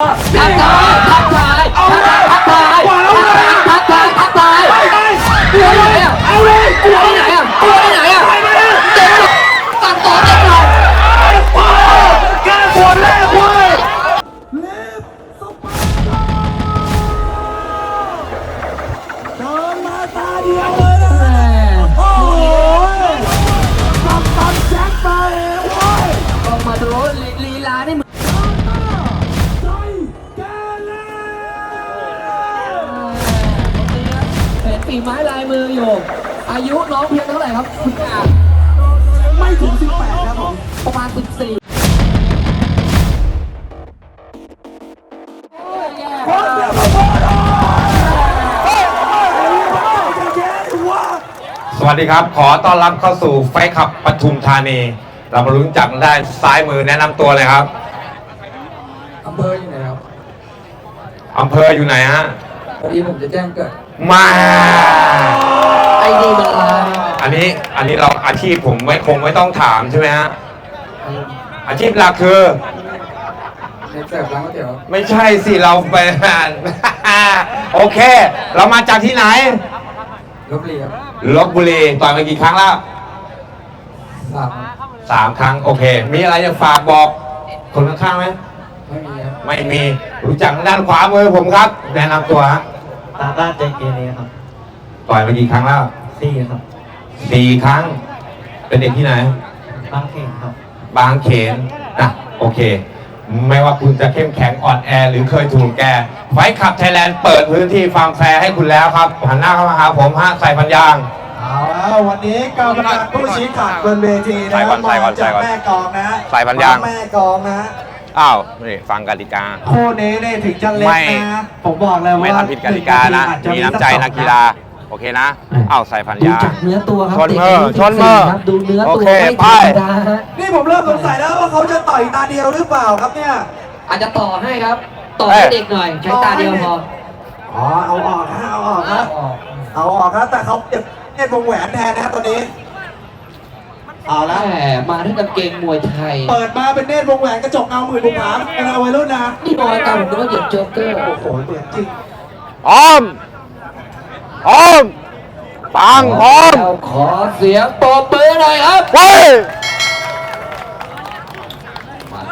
ทั ม้ลายมืออยู่ อายุน้องเพียงเท่าไหร่ครับคุณอาไม่ถึง 18 ครับผมประมาณ 14คนเดียวก็พอแล้วเฮ้ยเฮ้ยเฮ้ยจะแย่ดิวะสวัสดีครับ ขอต้อนรับเข้าสู่ไฟขับปทุมธานี เรามาลุ้นจักได้ซ้ายมือแนะนำตัวเลยครับอำเภออยู่ไหนครับอำเภออยู่ไหนฮะ พอดีผมจะแจ้งเกิดมาไอ้นี่มันลายอันนี้อันนี้เราอาชีพผมไม่คงไม่ต้องถามใช่ไหมฮะอาชีพหลักคือในเสิร์ฟร้านก๋วยเตี๋ยวไม่ใช่สิเราไปโอเค เรามาจากที่ไหนลบบุรีครับลบบุรีต่อยมากี่ครั้งแล้วสามสามครั้งโอเค มีอะไรจะฝากบอกคนข้างๆไหมไม่มีครับไม่มี รู้จักด้านขวามือผมครับ แนะนำตัวฮะตาต้านใจเกเรครับต่อยมากี่ครั้งแล้วซี่ครับสี่ครั้ง เป็นเด็กที่ไหน บางเข่งครับ บางเขนนะโอเค ไม่ว่าคุณจะเข้มแข็งอ่อนแอ หรือเคยถูกแก ไฟขับไทยแลนด์เปิดพื้นที่ฟังแฟร์ให้คุณแล้วครับ หันหน้าเข้ามาหาผมฮะใส่พันยาง เอาแล้ววันนี้กรรมการผู้ชี้ขาดบนเวทีนะใส่ก่อนใส่ก่อนมาจากใส่ก่อนแม่กลองนะใส่พันยาง แม่กลองนะ อ้าวนี่ฟังกติกา คู่นี้นี่ถึงจะเล็กไม่ นะผมบอกเลยว่าไม่ทำผิดกติกานะ อาจจะมีน้ำใจนักกีฬา โอเคนะ อ้าวใส่พันดูยางจากเนื้อตัวครับชนเด็กมืออายุชนมือ14ครับดูเนื้อโอตัวเคไม่ไปธรรมดาฮะนี่ผมเริ่มสงสัยแล้วว่าเขาจะต่อยตาเดียวหรือเปล่าครับเนี่ย อาจจะต่อให้ครับ ต่อให้เด็กหน่อยใช้ตาเดียวพอ อ๋อ เอาออกนะเอาออกนะเอาออกนะแต่เขาเก็บเน็ตวงแหวนแทนนะตอนนี้ เอาละ แหมมาด้วยกางเกงมวยไทยเปิดมาเป็นเนตรวงแหวนกระจกเงาหมื่นบุผาเป็นเอาไว้รุ่นนะ นี่บอยตามผมนึกว่าเหยียบโจ๊กเกอร์โอ้โหเหมือนจริง อ้อม อ้อม ปังพร้อมเราขอเสียงปรบมือหน่อยครับเฮ้ย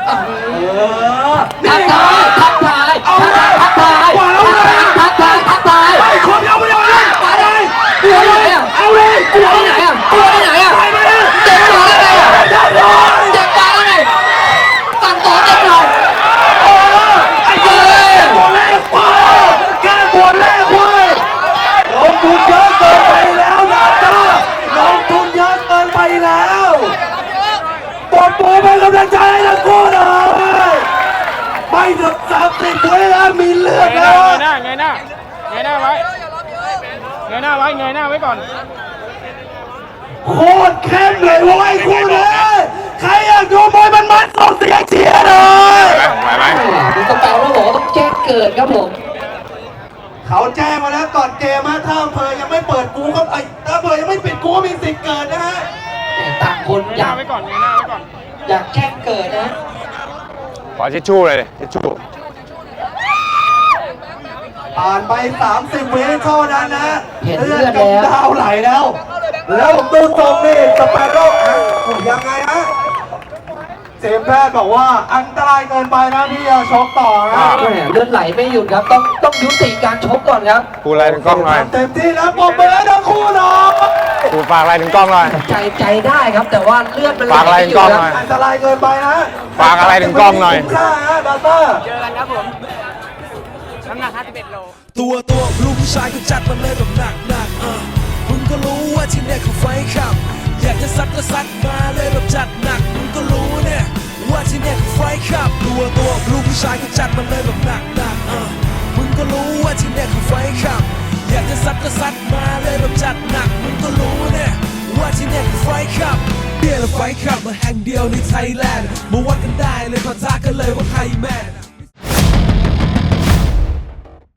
เออทักทายทักทายทักทายทักทายทักทาย ไอ้คนเดียวไม่ได้เลย มาได้กลัวไหนอะ เอาเลย กลัวไหนอะกลัวไหนอะ ไปมาเลย เด็กมาแล้วไงอะ ได้เลย เด็กมาแล้วไงสั่งต่อเด็กหน่อย ไอ้คนแรกปวดแรกเว้ยแกปวดแรกเว้ยลงทุนเยอะเกินไปแล้วนะจ้าลงทุนเยอะเกินไปแล้วปวดปูเป็นกำลังใจให้ทั้งคู่หน่อยไม่ถึงสามสิบวิแล้วมีเลือด เง แล้ ยวหน้าเงยหน้าเงยหน้าไว้เงยหน้าไว้เงยหน้าไว้ก่อนโคตรเข้มเลยเว้ยคู่นี้ใครอยากดูมวยมันมันๆส่งเสียงเชียร์หน่อยไหวไหมดูกระเป๋าแล้วบอกว่าต้องแจ้งเกิดครับผมเขาแจ้งมาแล้วก่อนเกมฮะถ้าอำเภอยังไม่เปิดกูก็ไอ้ถ้าอำเภอยังไม่ปิดกูก็มีสิทธิ์เกิดนะฮะต่างคนเงยหอยาน้ากไว้ก่อนเงยหน้าไว้ก่อนอยากแจ้งเกิดนะขอทิชชู่เลยทิชชู่ ผ่านไป 30วิเท่านั้นนะเห็นเลืเลืออดดกำแล้วดาวไหลแล้ว แล้วผมดูทรงนี่สเปโร่อะยังไงฮะเจมส์แพทย์บอกว่าอันตรายเกินไปนะที่จะชกต่อนะแหมเลือดไหลไม่หยุดครับ ต้องต้องยุติการชกก่อนครับพูดอะไรถึงกล้องหน่อย เต็มที่แล้วปมไปแล้วทั้งคู่หน่อยพูดฝากอะไรถึงกล้องหน่อย ใจใจได้ครับแต่ว่าเลือดมันไหลฝากอะไรไม่หยุกล้ดองคหน่รัอยบอันตรายเกินไปนะฝากอะไรถึงกล้องหน่อย คุ้มค่าฮะดาต้าน้ำหนัก51โล ตัวตัวลูกผู้ชายก็จัดมาเลยแบบหนักหนักเออมึงก็รู้ว่าที่เนี่ยคือไฟขับ อยากจะซัดก็ซัดมาเลยแบบจัดหนักมึงก็รู้เนี่ยว่าที่เนี่ยคือไฟขับ ตัวตัวลูกผู้ชายก็จัดมาเลยแบบหนักหนักเออมึงก็รู้ว่าที่เนี่ยคือไฟขับ อยากจะซัดก็ซัดมาเลยแบบจัดหนักมึงก็รู้เนี่ยว่าที่เนี่ยคือไฟขับเบียร์และไฟขับมาแห่งเดียวในไทยแลนด์มาวัดกันได้เลยพอท้ากันเลยว่าใครแมน